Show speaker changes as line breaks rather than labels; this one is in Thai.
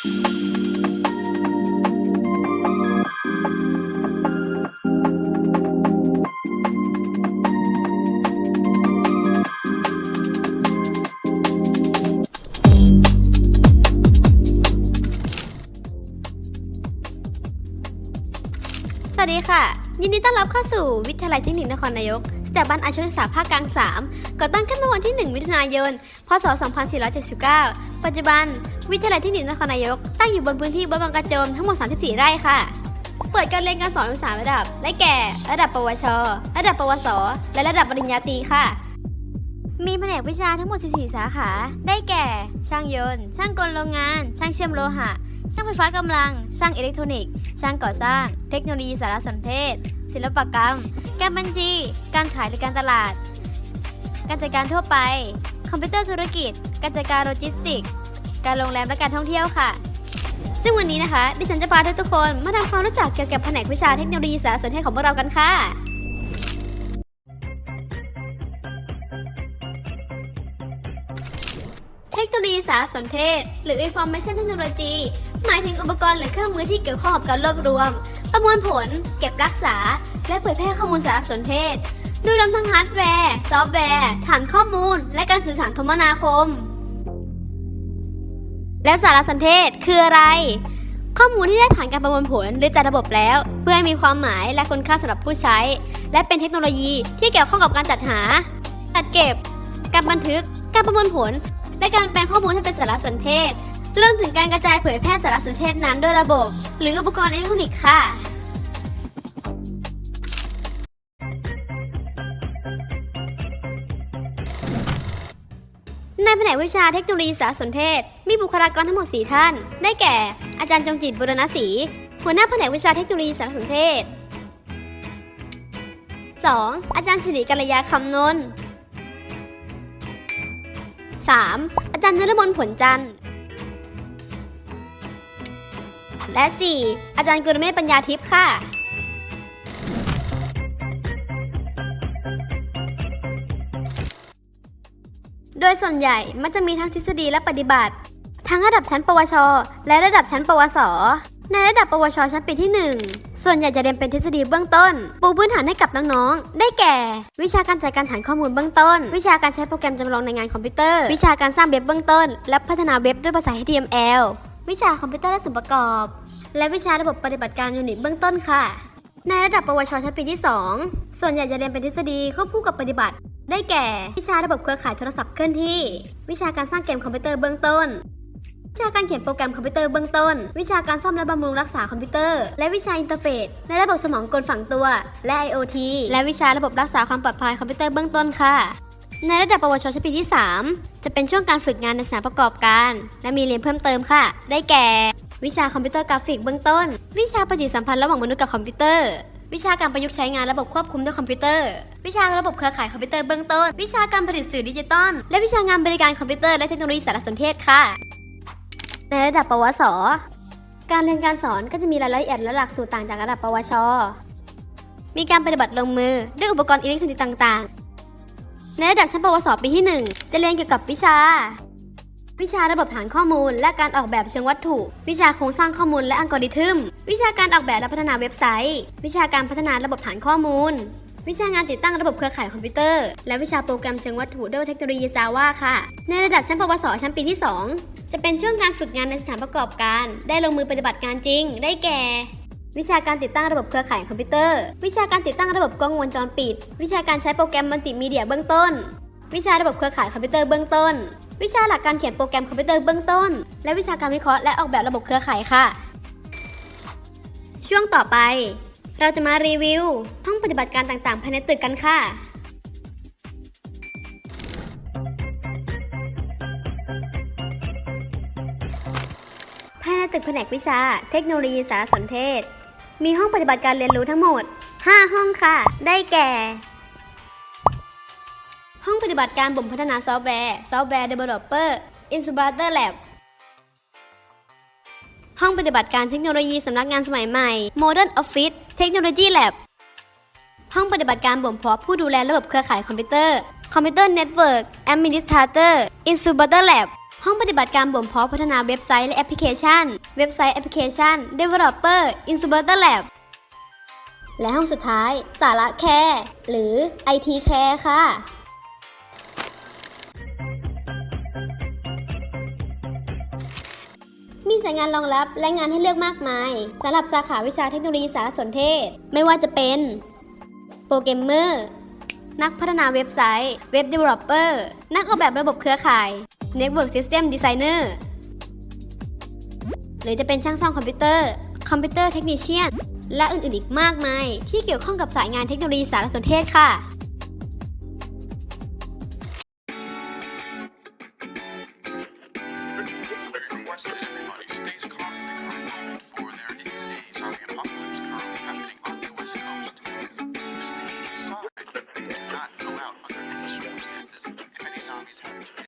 สวัสดีค่ะ ยินดีต้อนรับเข้าสู่วิทยาลัยเทคนิคนครนายก สถาบันอาชีวศึกษาภาคกลาง 3 ก่อตั้งขึ้นเมื่อวันที่ 1 มิถุนายน พศ 2479 ปัจจุบัน วิทยาลัยเทคนิคนครนายก ตั้งอยู่บนพื้นที่บ้านบางกระโจมทั้งหมด 34 ไร่ค่ะ เปิดการเรียนการสอนเป็นสามระดับ ได้แก่ ระดับปวช ระดับปวส และระดับปริญญาตรีค่ะมีแผนกวิชาทั้งหมด 14 สาขา ได้แก่ ช่างยนต์ ช่างกลโรงงาน ช่างเชื่อมโลหะ ช่างไฟฟ้ากำลัง ช่างอิเล็กทรอนิกส์ ช่างก่อสร้าง เทคโนโลยีสารสนเทศ ศิลปกรรม การบัญชี การขายหรือการตลาด การจัดการทั่วไป คอมพิวเตอร์ธุรกิจ การจัดการโลจิสติกส์การโรงแรมและการท่องเที่ยวค่ะ ซึ่งวันนี้นะคะ ดิฉันจะพาทุกคนมาทำความรู้จักเกี่ยวกับแผนกวิชาเทคโนโลยีสารสนเทศของพวกเรากันค่ะ ทคโนโลยีสารสนเทศ หรือ Information Technology หมายถึงอุปกรณ์หรือเครื่องมือที่เกี่ยวข้องกับการรวบรวม ประมวลผล เก็บรักษา และเผยแพร่ข้อมูลสารสนเทศ โดยรวมทั้งฮาร์ดแวร์ ซอฟต์แวร์ ฐานข้อมูล และการสื่อสารคมนาคม และสารสนเทศคืออะไร ข้อมูลที่ได้ผ่านการประมวลผลหรือจัดระบบแล้ว เพื่อให้มีความหมายและคุณค่าสำหรับผู้ใช้ และเป็นเทคโนโลยีที่เกี่ยวข้องกับการจัดหา จัดเก็บ การบันทึก การประมวลผล และการแปลงข้อมูลให้เป็นสารสนเทศเรวมถึงการกระจายเผยแพร่สารสนเทศนั้นด้วยระบบ หรืออุปกรณ์อิเล็กทรอนิกส์ค่ะ ในแผนกวิชาเทคโนโลยีสารสนเทศ มีบุคลากรทั้งหมด 4 ท่าน ได้แก่ อาจารย์จงจิตบุรณศรีหัวหน้าแผนกวิชาเทคโนโลยีสารสนเทศ 2. อาจารย์สิริกัลยาคำนนท์ 3. อาจารย์นฤมลผลจันทร์ และ 4. อาจารย์กุลเมธปัญญาทิพย์ค่ะโดยส่วนใหญ่มันจะมีทั้งทฤษฎีและปฏิบัติ ทั้งระดับชั้นปวช และระดับชั้นปวส ในระดับปวชชั้นปีที่ 1 ส่วนใหญ่จะเรียนเป็นทฤษฎีเบื้องต้น ปูพื้นฐานให้กับน้องๆ ได้แก่ วิชาการจัดการฐานข้อมูลเบื้องต้น วิชาการใช้โปรแกรมจำลองในงานคอมพิวเตอร์ วิชาการสร้างเว็บเบื้องต้น และพัฒนาเว็บด้วยภาษา HTML วิชาคอมพิวเตอร์และส่วนประกอบ และวิชาระบบปฏิบัติการยูนิตเบื้องต้นค่ะ ในระดับปวชชั้นปีที่ 2 ส่วนใหญ่จะเรียนเป็นทฤษฎีควบคู่กับปฏิบัติ ได้แก่ วิชาระบบเครือข่ายโทรศัพท์เคลื่อนที่ วิชาการสร้างเกมคอมพิวเตอร์เบื้องต้น วิชาการเขียนโปรแกรมคอมพิวเตอร์เบื้องต้น วิชาการซ่อมและบำรุงรักษาคอมพิวเตอร์ และวิชาอินเทอร์เฟซและระบบสมองกลฝังตัว และ IoT และวิชาระบบรักษาความปลอดภัยคอมพิวเตอร์เบื้องต้นค่ะ ในระดับปวชชั้นปีที่ 3 จะเป็นช่วงการฝึกงานในสถานประกอบการ และมีเรียนเพิ่มเติมค่ะ ได้แก่ วิชาคอมพิวเตอร์กราฟิกเบื้องต้น วิชาปฏิสัมพันธ์ระหว่างมนุษย์กับคอมพิวเตอร์ วิชาการประยุกต์ใช้งานระบบควบคุมด้วยคอมพิวเตอร์ วิชาระบบเครือข่ายคอมพิวเตอร์เบื้องต้น วิชาการผลิตสื่อดิจิตอล และวิชางานบริการคอมพิวเตอร์และเทคโนโลยีสารสนเทศค่ะ ในระดับปวส การเรียนการสอนก็จะมีรายละเอียดและหลักสูตรต่างจากระดับปวช มีการปฏิบัติลงมือด้วยอุปกรณ์อิเล็กทรอนิกส์ต่างๆ ในระดับชั้นปวส ปีที่ 1 จะเรียนเกี่ยวกับวิชา วิชาระบบฐานข้อมูล และการออกแบบเชิงวัตถุ วิชาโครงสร้างข้อมูลและอัลกอริทึม วิชาการออกแบบและพัฒนาเว็บไซต์ วิชาการพัฒนาระบบฐานข้อมูล วิชางานติดตั้งระบบเครือข่ายคอมพิวเตอร์ และวิชาโปรแกรมเชิงวัตถุด้วยเทคโนโลยี Java ค่ะ ในระดับชั้นปวส ชั้นปีที่ 2 จะเป็นช่วงการฝึกงานในสถานประกอบการ ได้ลงมือปฏิบัติงานจริง ได้แก่ วิชาการติดตั้งระบบเครือข่ายคอมพิวเตอร์ วิชาการติดตั้งระบบกล้องวงจรปิด วิชาการใช้โปรแกรมมัลติมีเดียเบื้องต้น วิชาระบบเครือข่ายคอมพิวเตอร์เบื้องต้น วิชาหลักการเขียนโปรแกรมคอมพิวเตอร์เบื้องต้น และวิชาการวิเคราะห์และออกแบบระบบเครือข่ายค่ะ ช่วงต่อไป เราจะมารีวิวห้องปฏิบัติการต่างๆภายในตึกกันค่ะ ตึกแผนกวิชา เทคโนโลยีสารสนเทศ มีห้องปฏิบัติการเรียนรู้ทั้งหมด 5 ห้องค่ะ ได้แก่ ห้องปฏิบัติการบ่มพัฒนาซอฟต์แวร์ ซอฟต์แวร์ Developer i n s u b a t o r Lab ห้องปฏิบัติการเทคโนโลยีสำนักงานสมัยใหม่ Modern Office Technology Lab ห้องปฏิบัติการบ่มเพาะผู้ดูแลระบบเครือข่ายคอมพิวเตอร์ Computer Network Administrator i n s u b a t o r Lab ห้องปฏิบัติการบ่มเพาะพัฒนาเว็บไซต์และแอปพลิเคชัน เว็บไซต์แอปพลิเคชัน Developer Incubator Lab และห้องสุดท้าย สาระแคร์หรือ IT Care ค่ะมีสายงานรองรับและงานให้เลือกมากมายสำหรับสาขาวิชาเทคโนโลยีสารสนเทศ ไม่ว่าจะเป็นโปรแกรมเมอร์ นักพัฒนาเว็บไซต์ เว็บ Developer นักออกแบบระบบเครือข่าย Network System Designer หรือจะเป็นช่างซ่อมคอมพิวเตอร์ คอมพิวเตอร์เทคนิชเชียน และอื่นๆอีกมากมาย ที่เกี่ยวข้องกับสายงานเทคโนโลยีสารสนเทศค่ะ
requested everybody